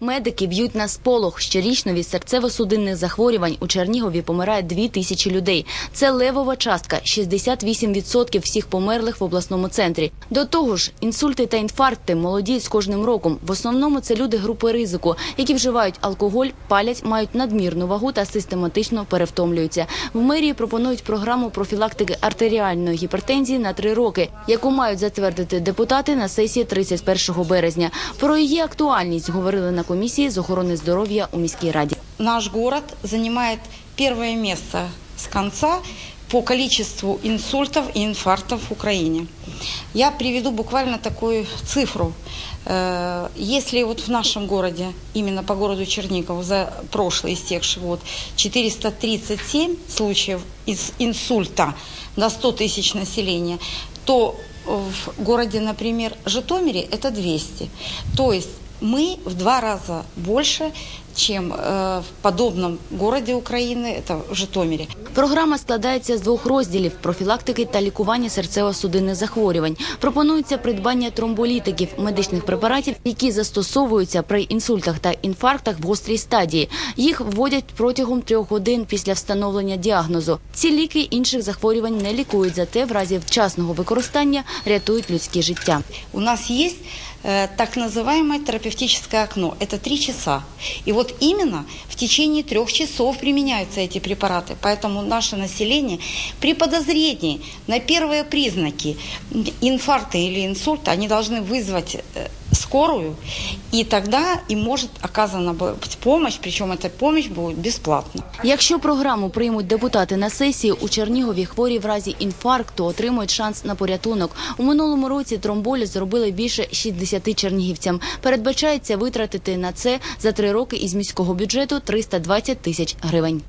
Медики б'ють на сполох. Щорічно від серцево-судинних захворювань у Чернігові помирає дві тисячі людей. Це левова частка 68% всіх померлих в обласному центрі. До того ж, інсульти та інфаркти молодіють з кожним роком. В основному це люди групи ризику, які вживають алкоголь, палять, мають надмірну вагу та систематично перевтомлюються. В мерії пропонують програму профілактики артеріальної гіпертензії на три роки, яку мають затвердити депутати на сесії 31 березня. Про її актуальність говорили на комісії з охорони здоров'я у міській раді. Наш город занимает первое место с конца по количеству инсультов и инфарктов в Украине. Я приведу буквально такую цифру. Э, Если вот в нашем городе, именно по городу Чернигову, за прошлый истекший год 437 случаев из инсульта на 100 тысяч населения, то в городе, например, Житомире это 200. То есть мы в два раза больше, чем э, в подобном городе Украины, это в Житомире. Програма складається з двох розділів профілактики та лікування серцево-судинних захворювань. Пропонується придбання тромболітиків, медичних препаратів, які застосовуються при інсультах та інфарктах в гострій стадії. Їх вводять протягом трьох годин після встановлення діагнозу. Ці ліки інших захворювань не лікують, зате в разі вчасного використання рятують людське життя. У нас есть э, так называемое терапевтическое окно. Это три часа. И вот именно в течение трех часов применяются эти препараты. Поэтому наше население при подозрении на первые признаки инфаркта или инсульта, они должны вызвать э, скорую, и тогда им может оказана быть помощь, причем эта помощь будет бесплатна. Якщо програму приймуть депутати на сесії, у Чернігові хворі в разі інфаркту отримують шанс на порятунок. У минулому році тромболіз зробили більше 60 чернігівцям. Передбачається витратити на це за три роки із міського бюджету 320 тисяч гривень.